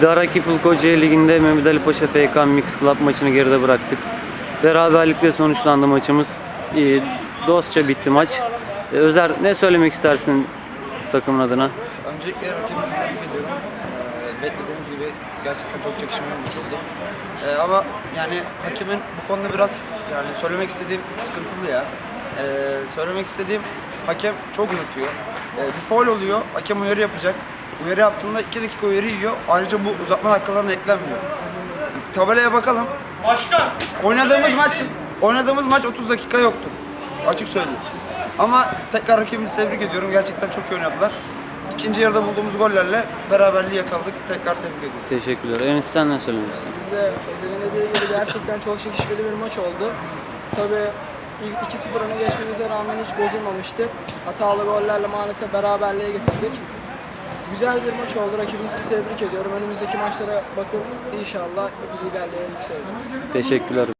Gara Kipul Kocaeli Ligi'nde Mehmet Ali Paşa FK Mix Club maçını geride bıraktık. Beraberlikle sonuçlandı maçımız. İyi, dostça bitti maç. Ee, Özer ne söylemek istersin takımın adına? Öncelikle rakibimizi tebrik ediyorum. Ee, beklediğimiz gibi gerçekten çok çekişmeli bir maç oldu. Ee, ama yani hakemin bu konuda biraz yani söylemek istediğim sıkıntılı ya. Söylemek istediğim hakem çok unutuyor. Bir foul oluyor, hakem uyarı yapacak. Uyarı yaptığında 2 dakika uyarı yiyor. Ayrıca bu uzatma dakikalarına eklenmiyor. Tabelaya bakalım. Oynadığımız maç oynadığımız maç 30 dakika yoktur. Açık söyleyeyim. Ama tekrar rakibimizi tebrik ediyorum. Gerçekten çok iyi oynadılar. İkinci yarıda bulduğumuz gollerle beraberliği yakaladık. Tekrar tebrik ediyorum. Teşekkürler. Enes sen ne söylemek istiyorsun? Biz de Özel'in dediği gibi gerçekten çok çekişmeli bir maç oldu. Tabii ilk 2-0 öne geçmemize rağmen hiç bozulmamıştık. Hatalı gollerle maalesef beraberliğe getirdik. Güzel bir maç oldu. Rakibimizi tebrik ediyorum. Önümüzdeki maçlara bakıp inşallah liderliğe yükseleceğiz. Teşekkürler.